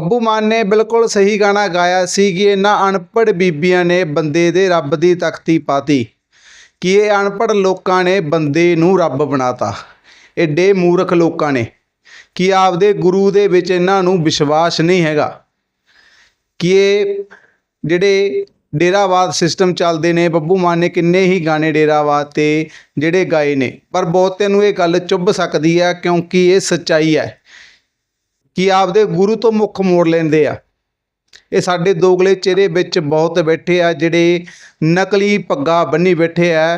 ਬੱਬੂ ਮਾਨ ਨੇ ਬਿਲਕੁਲ ਸਹੀ ਗਾਣਾ ਗਾਇਆ ਸੀ ਕਿ ਇਹਨਾਂ ਅਨਪੜ੍ਹ ਬੀਬੀਆਂ ਨੇ ਬੰਦੇ ਦੇ ਰੱਬ ਦੀ ਤਖਤੀ ਪਾਤੀ, ਕਿ ਇਹ ਅਨਪੜ੍ਹ ਲੋਕਾਂ ਨੇ ਬੰਦੇ ਨੂੰ ਰੱਬ ਬਣਾਤਾ। ਐਡੇ ਮੂਰਖ ਲੋਕਾਂ ਨੇ ਕਿ ਆਪਦੇ ਗੁਰੂ ਦੇ ਵਿੱਚ ਇਹਨਾਂ ਨੂੰ ਵਿਸ਼ਵਾਸ ਨਹੀਂ ਹੈਗਾ। ਕਿ ਇਹ ਜਿਹੜੇ ਡੇਰਾਵਾਦ ਸਿਸਟਮ ਚੱਲਦੇ ਨੇ, ਬੱਬੂ ਮਾਨ ਨੇ ਕਿੰਨੇ ਹੀ ਗਾਣੇ ਡੇਰਾਵਾਦ ਤੇ ਜਿਹੜੇ ਗਾਏ ਨੇ, ਪਰ ਬਹੁਤਿਆਂ ਨੂੰ ਇਹ ਗੱਲ ਚੁੱਭ ਸਕਦੀ ਹੈ ਕਿਉਂਕਿ ਇਹ ਸੱਚਾਈ ਹੈ। ਕਿ ਆਪਦੇ ਗੁਰੂ ਤੋਂ ਮੁੱਖ ਮੋੜ ਲੈਂਦੇ ਆ। ਇਹ ਸਾਡੇ ਦੋਗਲੇ ਚਿਹਰੇ ਵਿੱਚ ਬਹੁਤ ਬੈਠੇ ਆ, ਜਿਹੜੇ ਨਕਲੀ ਪੱਗਾ ਬੰਨੀ ਬੈਠੇ ਆ,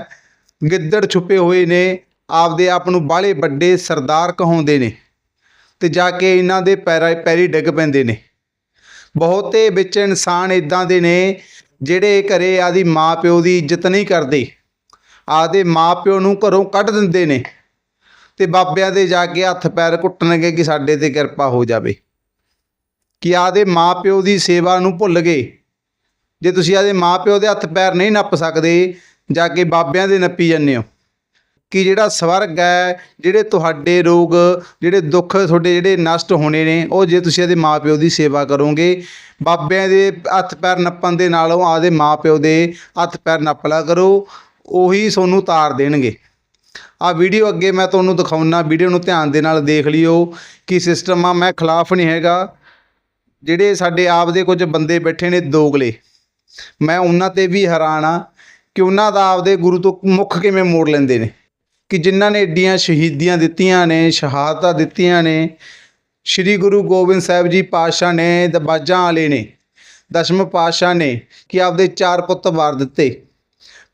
ਗਿੱਦੜ ਛੁਪੇ ਹੋਏ ਨੇ, ਆਪਦੇ ਆਪ ਨੂੰ ਬਾਹਲੇ ਵੱਡੇ ਸਰਦਾਰ ਕਹਾਉਂਦੇ ਨੇ ਤੇ ਜਾ ਕੇ ਇਹਨਾਂ ਦੇ ਪੈਰਾਂ, ਪੈਰੀ ਡਿੱਗ ਪੈਂਦੇ ਨੇ। ਬਹੁਤੇ ਵਿੱਚ ਇਨਸਾਨ ਇਦਾਂ ਦੇ ਨੇ, ਜਿਹੜੇ ਘਰੇ ਆਦੀ ਮਾਂ ਪਿਓ ਦੀ ਇੱਜ਼ਤ ਨਹੀਂ ਕਰਦੇ। ਆਦੇ ਮਾਂ ਪਿਓ ਨੂੰ ਘਰੋਂ ਕੱਢ ਦਿੰਦੇ ਨੇ। ਤੇ ਬਾਬਿਆਂ ਦੇ ਜਾ ਕੇ ਹੱਥ ਪੈਰ ਘੁੱਟਣਗੇ ਕਿ ਸਾਡੇ ਤੇ ਕਿਰਪਾ ਹੋ ਜਾਵੇ। ਕਿ ਆਦੇ ਮਾਂ ਪਿਓ ਦੀ ਸੇਵਾ ਨੂੰ ਭੁੱਲ ਗਏ। ਜੇ ਤੁਸੀਂ ਆਦੇ ਮਾਂ ਪਿਓ ਦੇ ਹੱਥ ਪੈਰ ਨਹੀਂ ਨੱਪ ਸਕਦੇ, ਜਾ ਕੇ ਬਾਬਿਆਂ ਦੇ ਨੱਪੀ ਜਾਂਦੇ ਹੋ। ਕਿ ਜਿਹੜਾ ਸਵਰਗ ਹੈ, ਜਿਹੜੇ ਤੁਹਾਡੇ ਰੋਗ, ਜਿਹੜੇ ਦੁੱਖ, ਤੁਹਾਡੇ ਜਿਹੜੇ ਨਸ਼ਟ ਹੋਣੇ ਨੇ, ਉਹ ਜੇ ਤੁਸੀਂ ਇਹਦੇ ਮਾਪਿਓ ਦੀ ਸੇਵਾ ਕਰੋਗੇ, ਬਾਬਿਆਂ ਦੇ ਹੱਥ ਪੈਰ ਨੱਪਣ ਦੇ ਨਾਲੋਂ ਆਦੇ ਮਾਪਿਓ ਦੇ ਹੱਥ ਪੈਰ ਨੱਪਲਾ ਕਰੋ, ਉਹੀ ਤੁਹਾਨੂੰ ਤਾਰ ਦੇਣਗੇ। ਆ ਵੀਡੀਓ ਅੱਗੇ ਮੈਂ ਤੁਹਾਨੂੰ ਦਿਖਾਉਣਾ ਵੀਡੀਓ ਨੂੰ ਧਿਆਨ ਦੇ ਨਾਲ ਦੇਖ ਲਿਓ ਕਿ ਸਿਸਟਮ ਆ, ਮੈਂ ਖਿਲਾਫ ਨਹੀਂ ਹੈਗਾ। ਜਿਹੜੇ ਸਾਡੇ ਆਪ ਦੇ ਕੁਝ ਬੰਦੇ ਬੈਠੇ ਨੇ ਦੋਗਲੇ, ਮੈਂ ਉਹਨਾਂ ਤੇ ਵੀ ਹੈਰਾਨ ਆ ਕਿ ਉਹਨਾਂ ਦਾ ਆਪਦੇ ਗੁਰੂ ਤੋਂ ਮੁੱਖ ਕਿਵੇਂ ਮੋੜ ਲੈਂਦੇ ਨੇ? ਕਿ ਜਿਨ੍ਹਾਂ ਨੇ ਏਡੀਆਂ ਸ਼ਹੀਦੀਆਂ ਦਿੱਤੀਆਂ ਨੇ, ਸ਼ਹਾਦਤਾਂ ਦਿੱਤੀਆਂ ਨੇ, ਸ੍ਰੀ ਗੁਰੂ ਗੋਬਿੰਦ ਸਾਹਿਬ ਜੀ ਪਾਤਸ਼ਾਹ ਨੇ ਦਬਾਜਾਂ ਵਾਲੇ ਨੇ, ਦਸ਼ਮ ਪਾਤਸ਼ਾਹ ਨੇ ਕਿ ਆਪਦੇ ਚਾਰ ਪੁੱਤ ਵਾਰ ਦਿੱਤੇ।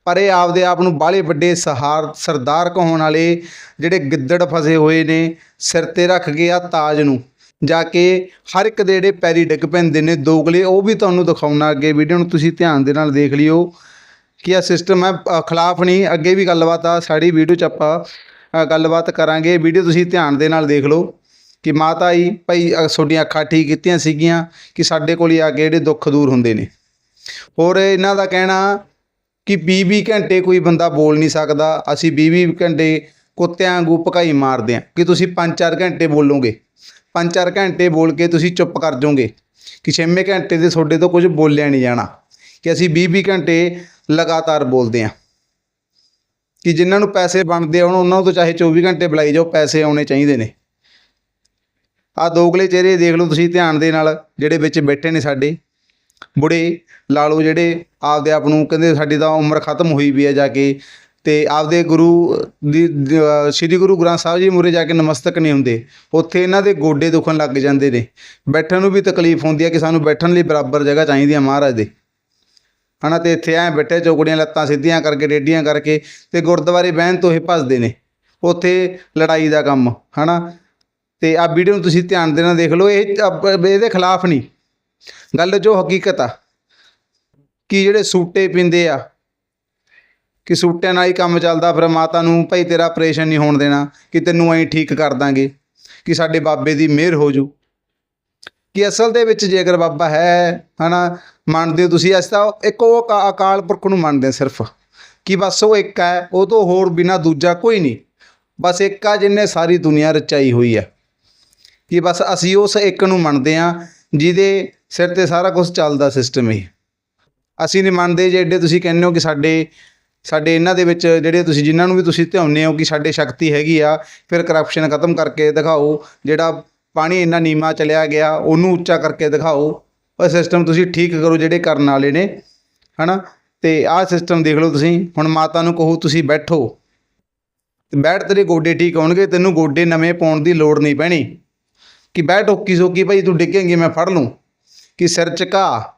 ਪਰ ਇਹ ਆਪਦੇ ਆਪ ਨੂੰ ਬਾਹਲੇ ਵੱਡੇ ਸਹਾਰ ਸਰਦਾਰ ਕਹਾਉਣ ਵਾਲੇ ਜਿਹੜੇ ਗਿੱਦੜ ਫਸੇ ਹੋਏ ਨੇ ਸਿਰ ਤੇ ਰੱਖ ਗਏ ਆ ਤਾਜ ਨੂੰ। ਜਾ ਕੇ ਹਰ ਇੱਕ ਦੇ ਜਿਹੜੇ ਪੈਰੀ ਡਿੱਗ ਪੈਂਦੇ ਨੇ ਦੋਗਲੇ ਉਹ ਵੀ ਤੁਹਾਨੂੰ ਦਿਖਾਉਣਾ ਅੱਗੇ ਵੀਡੀਓ ਨੂੰ ਤੁਸੀਂ ਧਿਆਨ ਦੇ ਨਾਲ ਦੇਖ ਲਿਓ ਕਿ ਇਹ ਸਿਸਟਮ ਹੈ ਖਿਲਾਫ ਨਹੀਂ ਅੱਗੇ ਵੀ ਗੱਲਬਾਤ ਆ ਸਾਡੀ ਵੀਡੀਓ 'ਚ ਆਪਾਂ ਗੱਲਬਾਤ ਕਰਾਂਗੇ। ਵੀਡੀਓ ਤੁਸੀਂ ਧਿਆਨ ਦੇ ਨਾਲ ਦੇਖ ਲਓ ਕਿ ਮਾਤਾ ਜੀ ਭਾਈ ਅ, ਤੁਹਾਡੀਆਂ ਅੱਖਾਂ ਠੀਕ ਕੀਤੀਆਂ ਸੀਗੀਆਂ ਕਿ ਸਾਡੇ ਕੋਲ ਹੀ ਆ ਕੇ ਜਿਹੜੇ ਦੁੱਖ ਦੂਰ ਹੁੰਦੇ ਨੇ। ਹੋਰ ਇਹਨਾਂ ਦਾ ਕਹਿਣਾ ਕਿ 20-20 ਘੰਟੇ ਕੋਈ ਬੰਦਾ ਬੋਲ ਨਹੀਂ ਸਕਦਾ। ਅਸੀਂ 20-20 ਘੰਟੇ ਕੁੱਤਿਆਂ ਵਾਂਗੂ ਭਕਾਈ ਮਾਰਦੇ ਹਾਂ ਕਿ ਤੁਸੀਂ 5-4 ਘੰਟੇ ਬੋਲੋਗੇ। 5-4 ਘੰਟੇ ਬੋਲ ਕੇ ਤੁਸੀਂ ਚੁੱਪ ਕਰ ਜਾਓਗੇ। ਕਿ ਛੇਵੇਂ ਘੰਟੇ ਦੇ ਤੁਹਾਡੇ ਤੋਂ ਕੁਝ ਬੋਲਿਆ ਨਹੀਂ ਜਾਣਾ। ਕਿ ਅਸੀਂ 20-20 ਘੰਟੇ ਲਗਾਤਾਰ ਬੋਲਦੇ ਹਾਂ ਕਿ ਜਿਨ੍ਹਾਂ ਨੂੰ ਪੈਸੇ ਬਣਦੇ ਹੋਣ ਉਹਨਾਂ ਨੂੰ ਤਾਂ ਚਾਹੇ 24 ਘੰਟੇ ਬੁਲਾਈ ਜਾਓ, ਪੈਸੇ ਆਉਣੇ ਚਾਹੀਦੇ ਨੇ। ਆ ਦੋਗਲੇ ਚਿਹਰੇ ਦੇਖ ਲਓ ਤੁਸੀਂ ਧਿਆਨ ਦੇ ਨਾਲ, ਜਿਹੜੇ ਵਿੱਚ ਬੈਠੇ ਨੇ ਸਾਡੇ। ਬੁੜੇ ਲਾ ਲਓ ਜਿਹੜੇ ਆਪਦੇ ਆਪ ਨੂੰ ਕਹਿੰਦੇ ਸਾਡੀ ਤਾਂ ਉਮਰ ਖਤਮ ਹੋਈ ਵੀ ਹੈ ਜਾ ਕੇ ਤੇ ਆਪਦੇ ਗੁਰੂ ਦੀ ਸ੍ਰੀ ਗੁਰੂ ਗ੍ਰੰਥ ਸਾਹਿਬ ਜੀ ਮੂਹਰੇ ਜਾ ਕੇ ਨਮਸਤਕ ਨਹੀਂ ਹੁੰਦੇ। ਉੱਥੇ ਇਹਨਾਂ ਦੇ ਗੋਡੇ ਦੁਖਣ ਲੱਗ ਜਾਂਦੇ ਨੇ। ਬੈਠਣ ਨੂੰ ਵੀ ਤਕਲੀਫ ਹੁੰਦੀ ਹੈ ਕਿ ਸਾਨੂੰ ਬੈਠਣ ਲਈ ਬਰਾਬਰ ਜਗ੍ਹਾ ਚਾਹੀਦੀ ਹੈ ਮਹਾਰਾਜ ਦੇ। ਹਨਾ, ਤੇ ਇੱਥੇ ਐ ਬੈਠੇ ਚੌਕੜੀਆਂ ਲੱਤਾਂ ਸਿੱਧੀਆਂ ਕਰਕੇ, ਰੇਡੀਆਂ ਕਰਕੇ ਤੇ ਗੁਰਦੁਆਰੇ ਬਹਿਣ ਤੋਂ ਇਹ ਭੱਜਦੇ ਨੇ। ਉੱਥੇ ਲੜਾਈ ਦਾ ਕੰਮ, ਹਨਾ? ਤੇ ਆ ਵੀਡੀਓ ਨੂੰ ਤੁਸੀਂ ਧਿਆਨ ਦੇਣਾ ਦੇਖ ਲਓ, ਇਹ ਅ- ਇਹਦੇ ਖਿਲਾਫ ਨਹੀਂ। ਗੱਲ ਜੋ ਹਕੀਕਤ ਆ, ਕਿ ਜਿਹੜੇ ਸੂਟੇ ਪਿੰਦੇ ਆ, ਕਿ ਸੂਟਿਆਂ ਨਾਲ ਹੀ ਕੰਮ ਚੱਲਦਾ, ਫਿਰ ਮਾਤਾ ਨੂੰ ਭਾਈ ਤੇਰਾ ਆਪਰੇਸ਼ਨ ਨਹੀਂ ਹੋਣ ਦੇਣਾ, ਕਿ ਤੈਨੂੰ ਐਂ ਠੀਕ ਕਰ ਦਾਂਗੇ, ਕਿ ਸਾਡੇ ਬਾਬੇ ਦੀ ਮਿਹਰ ਹੋ ਜੂ। ਕਿ ਅਸਲ ਦੇ ਵਿੱਚ ਜੇਕਰ ਬਾਬਾ ਹੈ, ਹਨਾ, ਮੰਨਦੇ ਹੋ ਤੁਸੀਂ, ਅਸੀਂ ਤਾਂ ਇੱਕ ਉਹ ਅਕਾ- ਅਕਾਲ ਪੁਰਖ ਨੂੰ ਮੰਨਦੇ ਸਿਰਫ। ਕਿ ਬਸ ਉਹ ਇੱਕ ਹੈ, ਉਹ ਤੋਂ ਹੋਰ ਬਿਨਾ ਦੂਜਾ ਕੋਈ ਨਹੀਂ। ਬਸ ਇੱਕ ਆ ਜਿਹਨੇ ਸਾਰੀ ਦੁਨੀਆ ਰਚਾਈ ਹੋਈ ਹੈ। ਕਿ ਬਸ ਅਸੀਂ ਉਸ ਇੱਕ ਨੂੰ ਮੰਨਦੇ ਹਾਂ, ਜਿਹਦੇ ਸਿਰ ਤੇ ਸਾਰਾ ਕੁਝ ਚੱਲਦਾ ਸਿਸਟਮ ਹੀ। ਅਸੀਂ ਨਹੀਂ ਮੰਨਦੇ ਜੇ ਏਡੇ ਤੁਸੀਂ ਕਹਿੰਦੇ ਹੋ ਕਿ ਸਾਡੇ ਸਾਡੇ ਇਹਨਾਂ ਦੇ ਵਿੱਚ ਜਿਹੜੇ ਤੁਸੀਂ, ਜਿਨ੍ਹਾਂ ਨੂੰ ਵੀ ਤੁਸੀਂ ਧਿਆਉਂਦੇ ਹੋ ਕਿ ਸਾਡੇ ਸ਼ਕਤੀ ਹੈਗੀ ਆ, ਫਿਰ ਕਰਪਸ਼ਨ ਖਤਮ ਕਰਕੇ ਦਿਖਾਓ, ਜਿਹੜਾ ਪਾਣੀ ਇੰਨਾ ਨੀਮਾ ਚਲਿਆ ਗਿਆ, ਉਹਨੂੰ ਉੱਚਾ ਕਰਕੇ ਦਿਖਾਓ, ਉਹ ਸਿਸਟਮ ਤੁਸੀਂ ਠੀਕ ਕਰੋ ਜਿਹੜੇ ਕਰਨ ਵਾਲੇ ਨੇ, ਹਨਾ? ਤੇ ਆਹ ਸਿਸਟਮ ਦੇਖ ਲਓ ਤੁਸੀਂ, ਹੁਣ ਮਾਤਾ ਨੂੰ ਕਹੋ ਤੁਸੀਂ ਬੈਠੋ। ਤੇ ਬੈਠ ਤੇਰੇ ਗੋਡੇ ਠੀਕ ਹੋਣਗੇ, ਤੈਨੂੰ ਗੋਡੇ ਨਵੇਂ ਪਾਉਣ ਦੀ ਲੋੜ ਨਹੀਂ ਪੈਣੀ। ਕਿ ਬੈਠ ਓਕੀ ਸੋਕੀ, ਭਾਈ ਤੂੰ ਡਿੱਗੇਂਗੀ, ਮੈਂ ਫੜ ਲੂੰ। ਕਿ ਸਿਰ ਝੁਕਾ।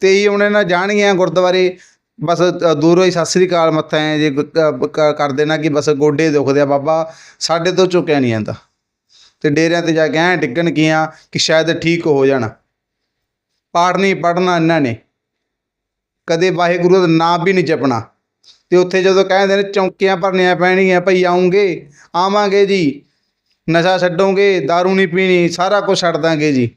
ਤੇ ਹੀ ਉਹਨੇ ਨਾ ਜਾਣਗੀਆਂ ਗੁਰਦੁਆਰੇ। ਬਸ ਦੂਰੋਂ ਹੀ ਸਤਿ ਸ੍ਰੀ ਅਕਾਲ ਮੱਥਾ ਐ ਜੇ ਗ- ਕ- ਕਰ ਦੇਣਾ ਕਿ ਬਸ ਗੋਡੇ ਦੁਖਦੇ ਆ ਬਾਬਾ। ਸਾਡੇ ਤੋਂ ਝੁਕਿਆ ਨਹੀਂ ਜਾਂਦਾ। ਤੇ ਡੇਰਿਆਂ ਤੇ ਜਾ ਕੇ ਐਂ ਡਿੱਗਣ ਕੀਆਂ ਕਿ ਸ਼ਾਇਦ ਠੀਕ ਹੋ ਜਾਣਾ। ਪਾਠ ਨਹੀਂ ਪੜਨਾ ਇਹਨਾਂ ਨੇ। ਕਦੇ ਵਾਹਿਗੁਰੂ ਦਾ ਨਾਮ ਵੀ ਨਹੀਂ ਜਪਣਾ। ਤੇ ਉੱਥੇ ਜਦੋਂ ਕਹਿੰਦੇ ਨੇ ਚੌਂਕੀਆਂ ਭਰਨੀਆਂ ਪੈਣਗੀਆਂ, ਭਈ ਆਉਂਗੇ, ਆਵਾਂਗੇ ਜੀ। ਨਸ਼ਾ ਛੱਡੋਗੇ दारू ਨਹੀਂ ਪੀਣੀ, ਸਾਰਾ ਕੁਝ ਛੱਡ ਦਾਂਗੇ ਜੀ।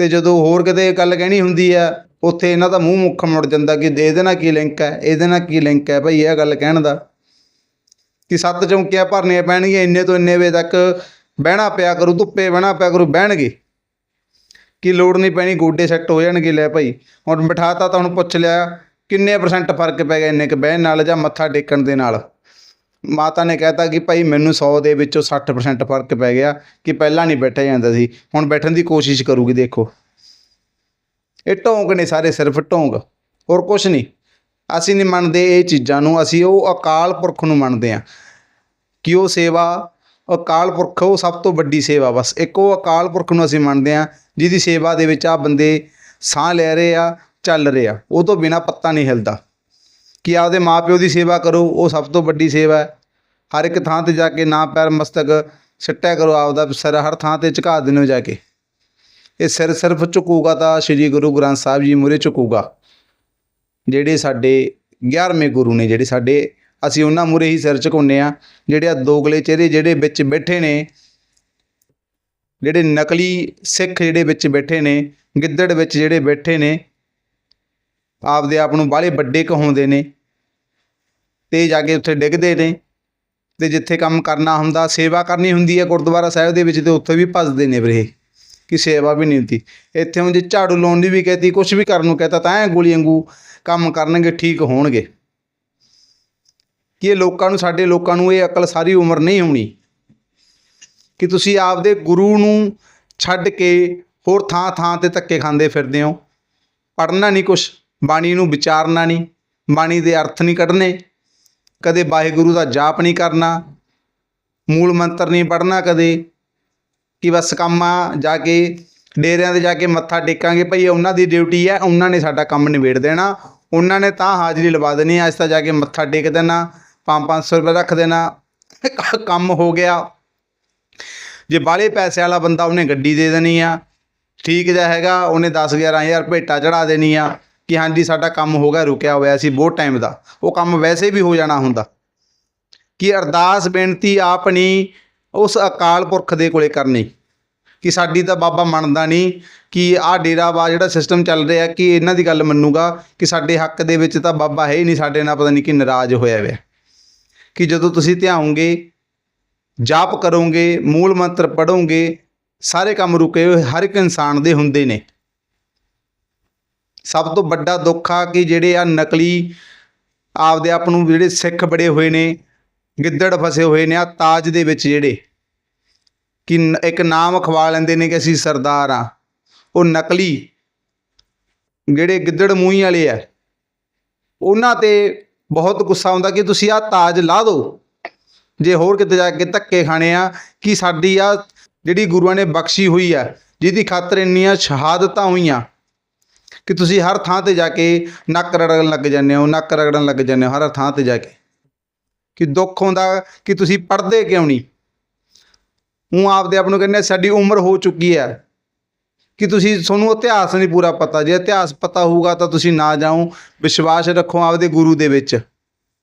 ਤੇ ਜਦੋਂ ਹੋਰ ਕਿਤੇ ਗੱਲ ਕਹਿਣੀ ਹੁੰਦੀ ਆ, ਉੱਥੇ ਇਹਨਾਂ ਦਾ ਮੂੰਹ ਮੁੱਖ ਮੁੜ ਜਾਂਦਾ ਕਿ ਇਹਦੇ ਨਾਲ ਕੀ ਲਿੰਕ ਹੈ, ਇਹਦੇ ਨਾਲ ਕੀ ਲਿੰਕ ਹੈ ਭਾਈ ਇਹ ਗੱਲ ਕਹਿਣ ਦਾ। ਕਿ ਸੱਤ ਚੌਂਕੀਆਂ ਭਰਨੀਆਂ ਪੈਣਗੀਆਂ, ਇੰਨੇ ਤੋਂ ਇੰਨੇ ਵਜੇ ਤੱਕ ਬਹਿਣਾ ਪਿਆ ਕਰੂ, ਧੁੱਪੇ ਬਹਿਣਾ ਪਿਆ ਕਰੂ, ਬਹਿਣਗੇ। ਕਿ ਲੋੜ ਨਹੀਂ ਪੈਣੀ, ਗੋਡੇ ਸੈੱਟ ਹੋ ਜਾਣਗੇ, ਲੈ ਭਾਈ। ਹੁਣ ਬਿਠਾਤਾ ਤਾਂ ਹੁਣ ਪੁੱਛ ਲਿਆ, ਕਿੰਨੇ ਪਰਸੈਂਟ ਫ਼ਰਕ ਪੈ ਗਿਆ ਇੰਨੇ ਕੁ ਬਹਿਣ ਨਾਲ ਜਾਂ ਮੱਥਾ ਟੇਕਣ ਦੇ ਨਾਲ? ਮਾਤਾ ਨੇ ਕਹਿਤਾ ਕਿ ਭਾਈ ਮੈਨੂੰ 100 ਦੇ ਵਿੱਚੋਂ 60% ਫ਼ਰਕ ਪੈ ਗਿਆ ਕਿ ਪਹਿਲਾਂ ਨਹੀਂ ਬੈਠਿਆ ਜਾਂਦਾ ਸੀ। ਹੁਣ ਬੈਠਣ ਦੀ ਕੋਸ਼ਿਸ਼ ਕਰੂਗੀ, ਦੇਖੋ। ਇਹ ਢੋਂਗ ਨੇ ਸਾਰੇ, ਸਿਰਫ ਢੋਂਗ। ਹੋਰ ਕੁਝ ਨਹੀਂ। ਅਸੀਂ ਨਹੀਂ ਮੰਨਦੇ ਇਹ ਚੀਜ਼ਾਂ ਨੂੰ। ਅਸੀਂ ਉਹ ਅਕਾਲ ਪੁਰਖ ਨੂੰ ਮੰਨਦੇ ਹਾਂ। ਕਿ ਉਹ ਸੇਵਾ, ਅਕਾਲ ਪੁਰਖ, ਉਹ ਸਭ ਤੋਂ ਵੱਡੀ ਸੇਵਾ ਬਸ। ਇੱਕ ਉਹ ਅਕਾਲ ਪੁਰਖ ਨੂੰ ਅਸੀਂ ਮੰਨਦੇ ਹਾਂ, ਜਿਹਦੀ ਸੇਵਾ ਦੇ ਵਿੱਚ ਆ ਬੰਦੇ ਸਾਹ ਲੈ ਰਹੇ ਆ, ਚੱਲ ਰਹੇ ਆ। ਉਹ ਤੋਂ ਬਿਨਾ ਪੱਤਾ ਨਹੀਂ ਹਿਲਦਾ। ਕਿ ਆਪਦੇ ਮਾਪਿਓ ਦੀ ਸੇਵਾ ਕਰੋ, ਉਹ ਸਭ ਤੋਂ ਵੱਡੀ ਸੇਵਾ ਹੈ। ਹਰ ਇੱਕ ਥਾਂ ਤੇ ਜਾ ਕੇ ਨਾ ਪੈਰ ਮਸਤਕ ਸਿੱਟਿਆ ਕਰੋ ਆਪਦਾ ਸਿਰ, ਹਰ ਥਾਂ ਤੇ ਝੁਕਾ ਦਿਨੋ ਜਾ ਕੇ। ਇਹ ਸਿਰ ਸਿਰਫ ਝੁਕੂਗਾ ਤਾਂ ਸ੍ਰੀ ਗੁਰੂ ਗ੍ਰੰਥ ਸਾਹਿਬ ਜੀ ਮੂਹਰੇ ਝੁਕੂਗਾ। ਜਿਹੜੇ ਸਾਡੇ 11ਵੇਂ ਗੁਰੂ ਨੇ, ਜਿਹੜੇ ਸਾਡੇ, ਅਸੀਂ ਉਹਨਾਂ ਮੂਹਰੇ ਹੀ ਸਿਰ ਝੁਕਾਉਂਦੇ ਆ ਜਿਹੜੇ ਆ ਦੋਗਲੇ ਚਿਹਰੇ ਜਿਹੜੇ ਵਿੱਚ ਬੈਠੇ ਨੇ, ਜਿਹੜੇ ਨਕਲੀ ਸਿੱਖ ਜਿਹੜੇ ਵਿੱਚ ਬੈਠੇ ਨੇ, ਗਿੱਦੜ ਵਿੱਚ ਜਿਹੜੇ ਬੈਠੇ ਨੇ ਆਪਦੇ ਆਪ ਨੂੰ ਬਾਹਲੇ ਵੱਡੇ ਕਹਾਉਂਦੇ ਨੇ ਤੇ ਜਾ ਕੇ ਉੱਥੇ ਡਿੱਗਦੇ ਨੇ ਤੇ ਜਿੱਥੇ ਕੰਮ ਕਰਨਾ ਹੁੰਦਾ, ਸੇਵਾ ਕਰਨੀ ਹੁੰਦੀ ਹੈ ਗੁਰਦੁਆਰਾ ਸਾਹਿਬ ਦੇ ਵਿੱਚ ਤੇ ਉੱਥੇ ਵੀ ਭੱਜਦੇ ਨੇ ਵੀਰੇ, ਕਿ ਸੇਵਾ ਵੀ ਨਹੀਂ ਹੁੰਦੀ। ਇੱਥੇ ਹੁਣ ਜੇ ਝਾੜੂ ਲਾਉਣ ਦੀ ਵੀ ਕਹਤੀ ਕੁਝ ਵੀ ਕਰਨ ਨੂੰ ਕਹਤਾ ਤਾਂ ਐ ਗੋਲੀ ਵਾਂਗੂ ਕੰਮ ਕਰਨਗੇ, ਠੀਕ ਹੋਣਗੇ। ਕਿ ਇਹ ਲੋਕਾਂ ਨੂੰ, ਸਾਡੇ ਲੋਕਾਂ ਨੂੰ ਇਹ ਅਕਲ ਸਾਰੀ ਉਮਰ ਨਹੀਂ ਹੋਣੀ ਕਿ ਤੁਸੀਂ ਆਪਦੇ ਗੁਰੂ ਨੂੰ ਛੱਡ ਕੇ ਹੋਰ ਥਾਂ ਥਾਂ ਤੇ ਧੱਕੇ ਖਾਂਦੇ ਫਿਰਦੇ ਹੋ, ਪੜ੍ਹਨਾ ਨਹੀਂ ਕੁਛ। ਬਾਣੀ ਨੂੰ ਵਿਚਾਰਨਾ ਨਹੀਂ ਬਾਣੀ ਦੇ ਅਰਥ ਨਹੀਂ ਕੱਢਣੇ ਕਦੇ ਵਾਹਿਗੁਰੂ ਦਾ ਜਾਪ ਨਹੀਂ ਕਰਨਾ ਮੂਲ ਮੰਤਰ ਨਹੀਂ ਪੜ੍ਹਨਾ ਕਦੇ ਕਿ ਬਸ ਕੰਮ ਆ ਜਾ ਕੇ ਡੇਰਿਆਂ ਤੇ ਜਾ ਕੇ ਮੱਥਾ ਟੇਕਾਂਗੇ ਭਈ ਉਹਨਾਂ ਦੀ ਡਿਊਟੀ ਹੈ ਉਹਨਾਂ ਨੇ ਸਾਡਾ ਕੰਮ ਨਿਬੇੜ ਦੇਣਾ ਉਹਨਾਂ ਨੇ ਤਾਂ ਹਾਜ਼ਰੀ ਲਵਾ ਦੇਣੀ ਆ, ਅੱਜ ਤਾਂ ਜਾ ਕੇ ਮੱਥਾ ਟੇਕ ਦੇਣਾ 5-500 ਰੁਪਏ ਰੱਖ ਦੇਣਾ ਕੰਮ ਹੋ ਗਿਆ। ਜੇ ਬਾਹਲੇ ਪੈਸੇ ਵਾਲਾ ਬੰਦਾ ਉਹਨੇ ਗੱਡੀ ਦੇ ਦੇਣੀ ਆ ਠੀਕ ਜਿਹਾ ਹੈਗਾ ਉਹਨੇ 10 11000 ਭੇਟਾ ਚੜਾ ਦੇਣੀ ਆ ਕਿ ਹਾਂਜੀ ਸਾਡਾ ਕੰਮ ਹੋ ਗਿਆ, ਰੁਕਿਆ ਹੋਇਆ ਸੀ ਬਹੁਤ ਟਾਈਮ ਦਾ। ਉਹ ਕੰਮ ਵੈਸੇ ਵੀ ਹੋ ਜਾਣਾ ਹੁੰਦਾ। ਕਿ ਅਰਦਾਸ ਬੇਨਤੀ ਆਪਣੀ ਉਸ ਅਕਾਲ ਪੁਰਖ ਦੇ ਕੋਲੇ ਕਰਨੀ। ਕਿ ਸਾਡੀ ਤਾਂ ਬਾਬਾ ਮੰਨਦਾ ਨਹੀਂ ਕਿ ਆਹ ਡੇਰਾ ਵਾ ਜਿਹੜਾ ਸਿਸਟਮ ਚੱਲ ਰਿਹਾ ਕਿ ਇਹਨਾਂ ਦੀ ਗੱਲ ਮੰਨੂਗਾ ਕਿ ਸਾਡੇ ਹੱਕ ਦੇ ਵਿੱਚ ਤਾਂ ਬਾਬਾ ਹੈ ਹੀ ਨਹੀਂ, ਸਾਡੇ ਨਾਲ ਪਤਾ ਨਹੀਂ ਕਿ ਨਾਰਾਜ਼ ਹੋਇਆ ਹੋਇਆ। ਕਿ ਜਦੋਂ ਤੁਸੀਂ ਧਿਆਉਂਗੇ, ਜਾਪ ਕਰੋਗੇ, ਮੂਲ ਮੰਤਰ ਪੜੋਗੇ ਸਾਰੇ ਕੰਮ ਰੁਕੇ ਹੋਏ ਹਰ ਇੱਕ ਇਨਸਾਨ ਦੇ ਹੁੰਦੇ ਨੇ। ਸਭ ਤੋਂ ਵੱਡਾ ਦੁੱਖ ਆ ਕਿ ਜਿਹੜੇ ਆ ਨਕਲੀ ਆਪਦੇ ਆਪ ਨੂੰ ਜਿਹੜੇ ਸਿੱਖ ਬੜੇ ਹੋਏ ਨੇ, ਗਿੱਦੜ ਫਸੇ ਹੋਏ ਨੇ ਆ ਤਾਜ ਦੇ ਵਿੱਚ ਜਿਹੜੇ, ਕਿ ਇੱਕ ਨਾਮ ਖਵਾ ਲੈਂਦੇ ਨੇ ਕਿ ਅਸੀਂ ਸਰਦਾਰ ਆ। ਉਹ ਨਕਲੀ ਜਿਹੜੇ ਗਿੱਦੜ ਮੂੰਹੀ ਵਾਲੇ ਆ, ਉਹਨਾਂ ਤੇ ਬਹੁਤ ਗੁੱਸਾ ਆਉਂਦਾ ਕਿ ਤੁਸੀਂ ਆ ਤਾਜ ਲਾ ਦਿਓ ਜੇ ਹੋਰ ਕਿਤੇ ਜਾ ਕੇ ਧੱਕੇ ਖਾਣੇ ਆ, ਕਿ ਸਾਡੀ ਆ ਜਿਹੜੀ ਗੁਰੂਆਂ ਨੇ ਬਖਸ਼ੀ ਹੋਈ ਆ, ਜਿਹਦੀ ਖਾਤਰ ਇੰਨੀਆਂ ਸ਼ਹਾਦਤਾਂ ਹੋਈਆਂ ਕਿ ਤੁਸੀਂ ਹਰ ਥਾਂ ਤੇ ਜਾ ਕੇ ਨੱਕ ਰਗੜਨ ਲੱਗ ਜਾਂਦੇ ਹੋ, ਨੱਕ ਰਗੜਨ ਲੱਗ ਜਾਂਦੇ ਹੋ ਹਰ ਥਾਂ ਤੇ ਜਾ ਕੇ। ਕਿ ਦੁੱਖ ਹੁੰਦਾ ਕਿ ਤੁਸੀਂ ਪੜ੍ਹਦੇ ਕਿਉਂ ਨਹੀਂ? ਉਹ ਆਪਦੇ ਆਪ ਨੂੰ ਕਹਿੰਦੇ ਸਾਡੀ ਉਮਰ ਹੋ ਚੁੱਕੀ ਹੈ। ਕਿ ਤੁਸੀਂ, ਤੁਹਾਨੂੰ ਇਤਿਹਾਸ ਨਹੀਂ ਪੂਰਾ ਪਤਾ। ਜੇ ਇਤਿਹਾਸ ਪਤਾ ਹੋਊਗਾ ਤਾਂ ਤੁਸੀਂ ਨਾ ਜਾਓ। ਵਿਸ਼ਵਾਸ ਰੱਖੋ ਆਪਦੇ ਗੁਰੂ ਦੇ ਵਿੱਚ।